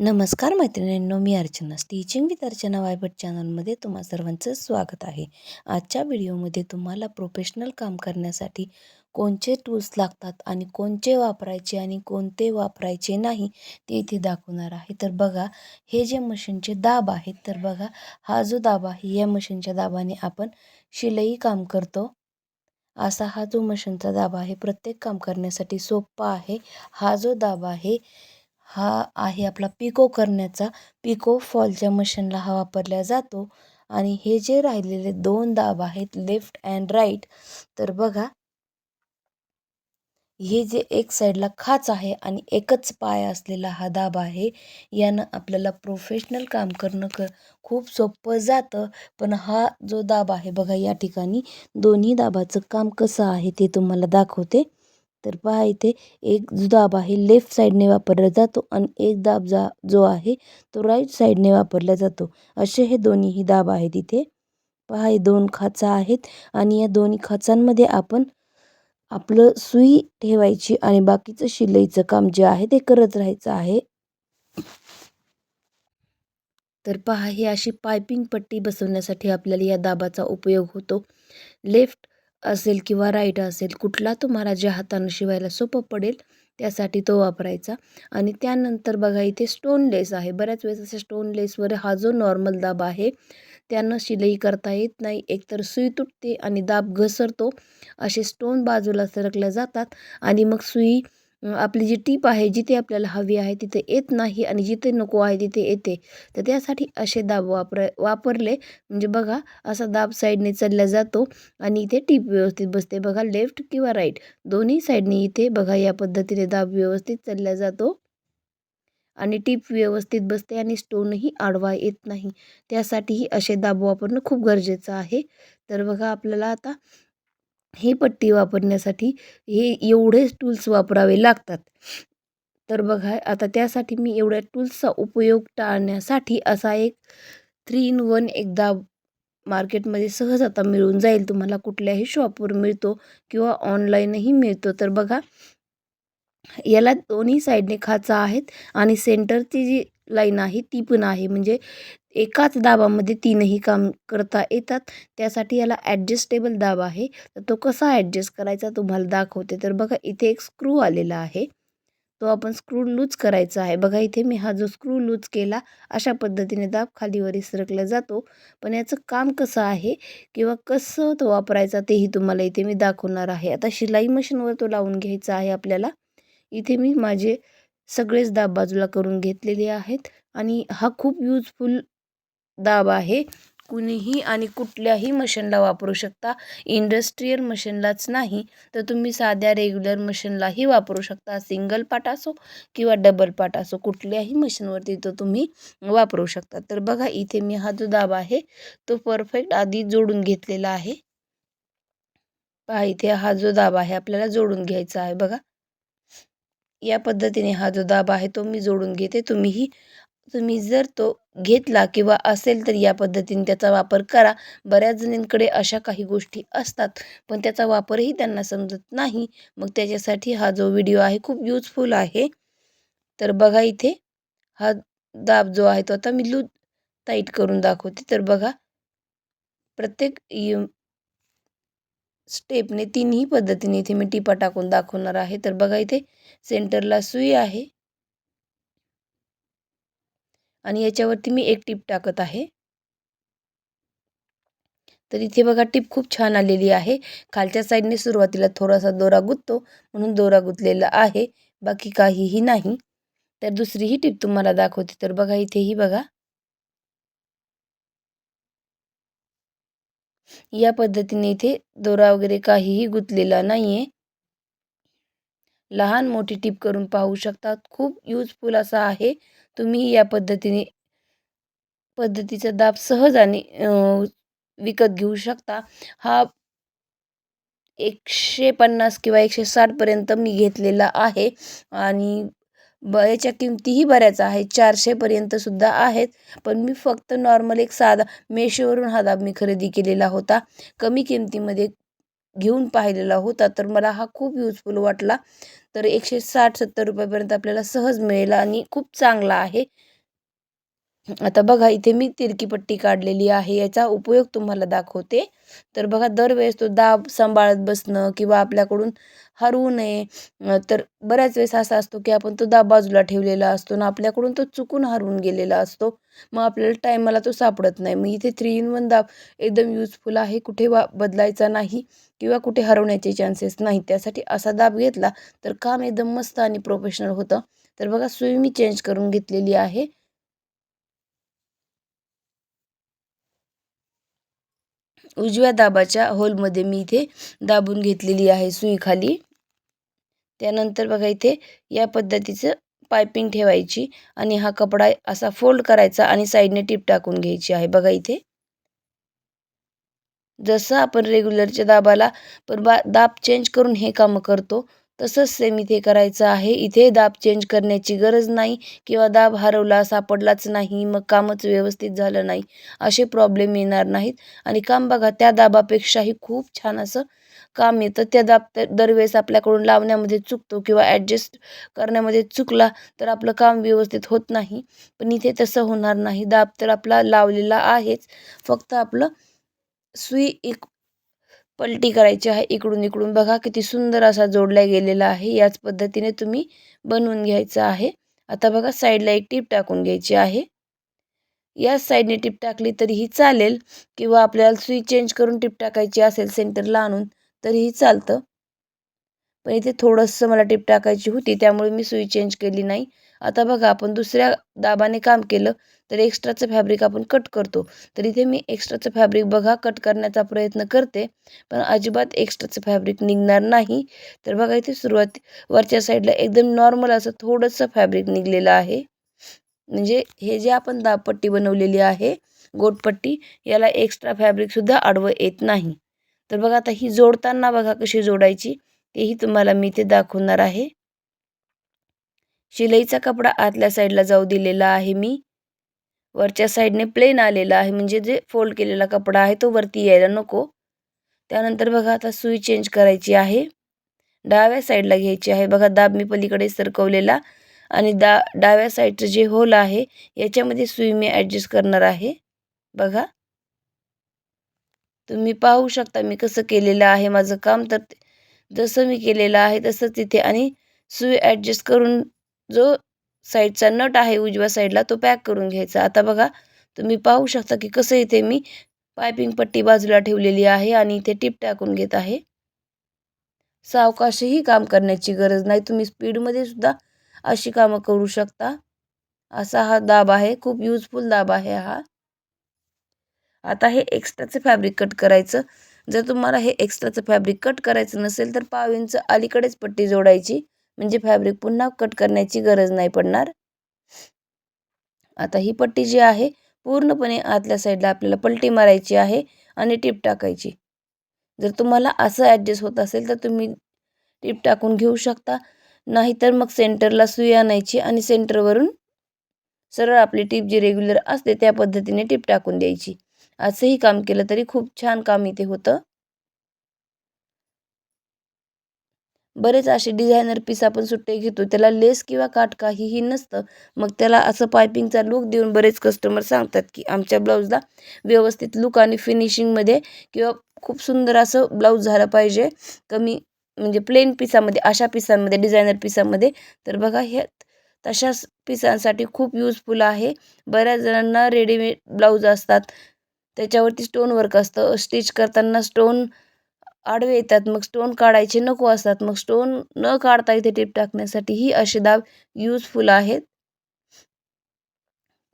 नमस्कार मैत्रिणींनो मी अर्चना. स्टिचिंग विथ अर्चना वायबट चॅनलमध्ये तुम्हा सर्वांचं स्वागत आहे. आजच्या व्हिडिओमध्ये तुम्हाला प्रोफेशनल काम करण्यासाठी कोणते टूल्स लागतात आणि कोणते वापरायचे आणि कोणते वापरायचे नाही ते इथे दाखवणार आहे. तर बघा हे जे मशीनचे दाब आहेत तर बघा हा जो दाब आहे या मशीनच्या दाबाने आपण शिलाई काम करतो. असा हा जो मशीनचा दाब आहे प्रत्येक काम करण्यासाठी सोपा आहे. हा जो दाब आहे हा आहे आपला पिको करण्याचा. पिको फॉलच्या मशीनला हा वापरला जातो. आणि हे जे राहिलेले दोन दाब आहेत लेफ्ट अँड राईट तर बघा. हे जे एक साईडला खाच आहे आणि एकच पाय असलेला हा दाब आहे यानं आपल्याला प्रोफेशनल काम करणं क खूप सोपं जातं. पण हा जो दाब आहे बघा या ठिकाणी दोन्ही दाबाचं काम कसं आहे ते तुम्हाला दाखवते. तर पहा इथे एक जो दाब आहे लेफ्ट साईडने वापरला जातो आणि एक दाब जा जो आहे तो राईट साईडने वापरला जातो. असे हे दोन्हीही दाब आहेत इथे. पहा हे दोन खाचा आहेत आणि या दोन्ही खाचांमध्ये आपण आपलं सुई ठेवायची आणि बाकीचं शिलाईचं काम जे आहे ते करत राहायचं आहे. तर पहा ही अशी पायपिंग पट्टी बसवण्यासाठी आपल्याला या दाबाचा उपयोग होतो. लेफ्ट असेल किंवा राईट असेल कुठला तुम्हाला ज्या हातानं शिवायला सोपं पडेल त्यासाठी तो वापरायचा. आणि त्यानंतर बघा इथे स्टोन लेस आहे. बऱ्याच वेळेस असे स्टोन लेसवर हा जो नॉर्मल दाब आहे त्यानं शिलाई करता येत नाही. एकतर सुई तुटते आणि दाब घसरतो. असे स्टोन बाजूला सरकल्या जातात आणि मग सुई आपली जी टीप आहे जिथे आपल्याला हवी आहे तिथे येत नाही आणि जिथे नको आहे तिथे येते. तर त्यासाठी असे दाब वापर वापरले. म्हणजे बघा असा दाब साईडने चालला जातो आणि इथे टीप व्यवस्थित बसते. बघा लेफ्ट किंवा राईट. दोन्ही साईडने इथे बघा या पद्धतीने दाब व्यवस्थित चालला जातो. आणि टीप व्यवस्थित बसते आणि स्टोनही आडवा येत नाही. त्यासाठीही असे दाब वापरणं खूप गरजेचं आहे. तर बघा आपल्याला आता ही पट्टी वापरण्यासाठी हे एवढेच टूल्स वापरावे लागतात. तर बघा आता त्यासाठी मी एवढ्या टूल्सचा उपयोग टाळण्यासाठी असा एक थ्री इन वन एकदा मार्केटमध्ये सहज आता मिळून जाईल. तुम्हाला कुठल्याही शॉपवर मिळतो किंवा ऑनलाईनही मिळतो. तर बघा याला दोन्ही साईडने खाचा आहेत आणि सेंटरची जी लाईन आहे ती पण आहे. म्हणजे एकाच दाबामध्ये तीनही काम करता येतात. त्यासाठी याला ॲडजस्टेबल दाब आहे. तर तो कसा ॲडजस्ट करायचा तुम्हाला दाखवते. तर बघा इथे एक स्क्रू आलेला आहे. तो आपण स्क्रू लूज करायचा आहे. बघा इथे मी हा जो स्क्रू लूज केला अशा पद्धतीने दाब खालीवर सरकला जातो. पण याचं काम कसं आहे किंवा कसं तो वापरायचा तेही तुम्हाला इथे मी दाखवणार आहे. आता शिलाई मशीनवर तो लावून घ्यायचा आहे आपल्याला. इथे मी माझे सगळेच दाब बाजूला करून घेतलेले आहेत आणि हा खूप यूजफुल दाब आहे. कुणीही आणि कुठल्याही मशीनला वापरू शकता. इंडस्ट्रीयल मशीनलाच नाही तर तुम्ही साध्या रेग्युलर मशीनलाही वापरू शकता. सिंगल पाट असो किंवा डबल पाट असो कुठल्याही मशीनवरती तो तुम्ही वापरू शकता. तर बघा इथे मी हा जो दाब आहे तो परफेक्ट आधी जोडून घेतलेला आहे. पहा इथे हा जो दाब आहे आपल्याला जोडून घ्यायचा आहे. बघा या पद्धतीने हा जो दाब आहे तो मी जोडून घेते. तुम्हीही तुम्ही जर तो घेतला किंवा असेल तर या पद्धतीने त्याचा वापर करा. बऱ्याच जणींकडे अशा काही गोष्टी असतात पण त्याचा वापरही त्यांना समजत नाही. मग त्याच्यासाठी हा जो व्हिडिओ आहे खूप यूजफुल आहे. तर बघा इथे हा दाब जो आहे तो आता मी लूज टाईट करून दाखवते. तर बघा प्रत्येक स्टेपने तिन्ही पद्धतीने इथे मी टिपा टाकून दाखवणार आहे. तर बघा इथे सेंटरला सुई आहे. आणि याच्यावरती मी एक टीप टाकत आहे. तर इथे बघा टीप खूप छान आलेली आहे. खालच्या साईडने सुरुवातीला थोडासा दोरा गुततो म्हणून दोरा गुतलेला आहे. बाकी काहीही नाही. तर दुसरीही टीप तुम्हाला दाखवते. तर बघा इथेही बघा. या पद्धतीने इथे दोरा वगैरे काहीही गुतलेला नाही आहे लहान मोठी टीप करून पाहू शकतात. खूप यूजफुल असा आहे. तुम्ही या पद्धतीने पद्धतीचा दाब सहजाने विकत घेऊ शकता. हा एकशे पन्नास किंवा एकशे साठपर्यंत मी घेतलेला आहे. आणि ब याच्या किमतीही बऱ्याच आहेत. चारशेपर्यंतसुद्धा आहेत. पण मी फक्त नॉर्मल एक साधा मेशोवरून हा दाब मी खरेदी केलेला होता. कमी किमतीमध्ये घेऊन पाहिलेला होता. तर मला हा खूप यूजफुल वाटला. तर एकशे साठ सत्तर रुपयापर्यंत आपल्याला सहज मिळेल आणि खूप चांगला आहे. आता बघा इथे मी तिरकी पट्टी काढलेली आहे. याचा उपयोग तुम्हाला दाखवते. तर बघा दरवेळेस तो दाब सांभाळत बसणं किंवा आपल्याकडून हरवू नये तर बऱ्याच वेळेस असा असतो की आपण तो दाब बाजूला ठेवलेला असतो ना आपल्याकडून तो चुकून हरवून गेलेला असतो. मग आपल्याला टायमाला तो सापडत नाही. मग इथे थ्री इन वन दाब एकदम युजफुल आहे. कुठे वा बदलायचा नाही किंवा कुठे हरवण्याचे चान्सेस नाही. त्यासाठी असा दाब घेतला तर काम एकदम मस्त आणि प्रोफेशनल होतं. तर बघा सुई मी चेंज करून घेतलेली आहे. उजव्या दाबाच्या होलमध्ये मी इथे दाबून घेतलेली आहे सुईखाली त्यानंतर बघा इथे या पद्धतीचं पायपिंग ठेवायची आणि हा कपडा असा फोल्ड करायचा आणि साईडने टिप टाकून घ्यायची आहे. बघा इथे. जसं आपण रेग्युलरच्या दाबाला पण बा दाब चेंज करून हे कामं करतो तसंच सेम इथे करायचं आहे. इथे दाब चेंज करण्याची गरज नाही किंवा दाब हरवला सापडलाच नाही मग कामच व्यवस्थित झालं नाही असे प्रॉब्लेम येणार नाहीत. आणि काम बघा त्या दाबापेक्षाही खूप छान असं काम येतं. त्या दाब तर दरवेळेस आपल्याकडून लावण्यामध्ये चुकतो किंवा ॲडजस्ट करण्यामध्ये चुकला तर आपलं काम व्यवस्थित होत नाही. पण इथे तसं होणार नाही. दाब तर आपला लावलेला आहेच. फक्त आपलं सुई एक पलटी करायची आहे इकडून इकडून. बघा किती सुंदर असा जोडला गेलेला आहे. याच पद्धतीने तुम्ही बनवून घ्यायचं आहे. आता बघा साईडला एक टीप टाकून घ्यायची आहे. याच साईडने टीप टाकली तरीही चालेल किंवा आपल्याला सुई चेंज करून टीप टाकायची असेल सेंटरला आणून तरीही चालतं. पण इथे थोडंसं मला टीप टाकायची होती त्यामुळे मी सुई चेंज केली नाही. आता बघा आपण दुसऱ्या दाबाने काम केलं तर एक्स्ट्राचं फॅब्रिक आपण कट करतो. तर इथे मी एक्स्ट्राचं फॅब्रिक बघा कट करण्याचा प्रयत्न करते पण अजिबात एक्स्ट्राचं फॅब्रिक निघणार नाही. तर बघा इथे सुरुवात वरच्या साईडला एकदम नॉर्मल असं थोडंसं फॅब्रिक निघलेलं आहे. म्हणजे हे जे आपण दाबपट्टी बनवलेली आहे गोटपट्टी याला एक्स्ट्रा फॅब्रिकसुद्धा आडवं येत नाही. तर बघा आता ही जोडताना बघा कशी जोडायची तेही तुम्हाला मी इथे दाखवणार आहे. शिलाईचा कपडा आतल्या साईडला जाऊ दिलेला आहे मी. वरच्या साईडने प्लेन आलेला आहे. म्हणजे जे फोल्ड केलेला कपडा आहे तो वरती यायला नको. त्यानंतर बघा आता सुई चेंज करायची आहे. डाव्या साईडला घ्यायची आहे. बघा दाब मी पलीकडे सरकवलेला आणि दा डाव्या साईडचं जे होल आहे याच्यामध्ये सुई मी ॲडजस्ट करणार आहे. बघा. तुम्ही पाहू शकता मी कसं केलेलं आहे माझं काम. तर जसं मी केलेलं आहे तसंच तिथे आणि सुई ॲडजस्ट करून जो साईडचा नट आहे उजव्या साईडला तो पॅक करून घ्यायचा. आता बघा तुम्ही पाहू शकता की कसं इथे मी पायपिंग पट्टी बाजूला ठेवलेली आहे आणि इथे टिप टाकून घेत आहे. सावकाशही काम करण्याची गरज नाही. तुम्ही स्पीडमध्ये सुद्धा अशी कामं करू शकता. असा हा दाब आहे खूप युजफुल दाब आहे हा. आता हे एक्स्ट्राचं फॅब्रिक कट करायचं. जर तुम्हाला हे एक्स्ट्राचं फॅब्रिक कट करायचं नसेल तर पाव इंच अलीकडेच पट्टी जोडायची. म्हणजे फॅब्रिक पुन्हा कट करण्याची गरज नाही पडणार. आता ही पट्टी जी आहे पूर्णपणे आतल्या साईडला आपल्याला पलटी मारायची आहे आणि टिप टाकायची. जर तुम्हाला असं ॲडजस्ट होत असेल तर तुम्ही टिप टाकून घेऊ शकता. नाहीतर मग सेंटरला सुई आणायची आणि सेंटरवरून सरळ आपली टीप जी रेग्युलर असते त्या पद्धतीने टिप टाकून द्यायची. असंही काम केलं तरी खूप छान काम इथे होतं. बरेच असे डिझायनर पीस आपण सुट्टे घेतो. त्याला लेस किंवा काठ काहीही नसतं. मग त्याला असं पायपिंगचा लुक देऊन बरेच कस्टमर सांगतात की आमच्या ब्लाऊजला व्यवस्थित लुक आणि फिनिशिंगमध्ये किंवा खूप सुंदर असं ब्लाऊज झालं पाहिजे. कमी म्हणजे प्लेन पिसामध्ये अशा पिसांमध्ये डिझायनर पिसामध्ये तर बघा हे तशाच पिसांसाठी खूप यूजफुल आहे. बऱ्याच जणांना रेडीमेड ब्लाऊज असतात. त्याच्यावरती स्टोन वर्क असतं. स्टिच करताना स्टोन आडवे येतात मग स्टोन काढायचे नको असतात मग स्टोन न काढता इथे टीप टाकण्यासाठी ही असे दाब यूजफुल आहेत.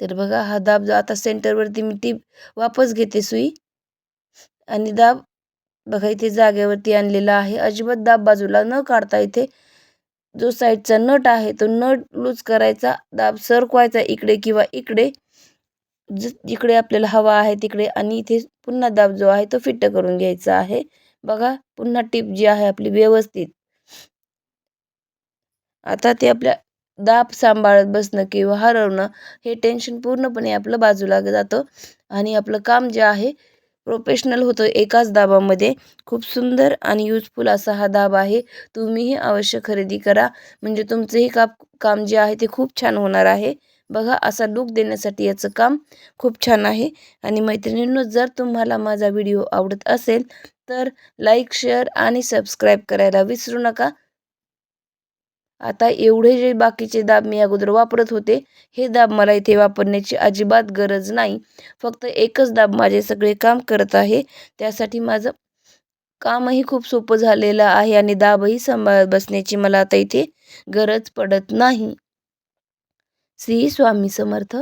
तर बघा हा दाब जो आता सेंटरवरती मी टीप वापस घेते सुई. आणि दाब बघा इथे जागेवरती आणलेला आहे. अजिबात दाब बाजूला न काढता इथे जो साईडचा नट आहे तो नट लूज करायचा दाब सरकवायचा इकडे किंवा इकडे. ज जिकडे आपल्याला हवा आहे तिकडे आणि इथे पुन्हा दाब जो आहे तो फिट्ट करून घ्यायचा आहे. बघा पुन्हा टीप जी आहे आपली व्यवस्थित. आता ते आपल्या दाब सांभाळत बसणं किंवा हरवणं हे टेन्शन पूर्णपणे आपलं बाजूला जातं आणि आपलं काम जे आहे प्रोफेशनल होतं एकाच दाबामध्ये. खूप सुंदर आणि यूजफुल असा हा दाब आहे. तुम्हीही अवश्य खरेदी करा. म्हणजे तुमचंही काप काम जे आहे ते खूप छान होणार आहे. बघा असा लूक देण्यासाठी याचं काम खूप छान आहे. आणि मैत्रिणींनो जर तुम्हाला माझा व्हिडिओ आवडत असेल तर लाईक शेअर आणि सबस्क्राईब करायला विसरू नका. आता एवढे जे बाकीचे दाब मी अगोदर वापरत होते हे दाब मला इथे वापरण्याची अजिबात गरज नाही. फक्त एकच दाब माझे सगळे काम करत आहे. त्यासाठी माझं कामही खूप सोपं झालेलं आहे आणि दाबही सांभाळत बसण्याची मला आता इथे गरज पडत नाही. श्री स्वामी समर्थ.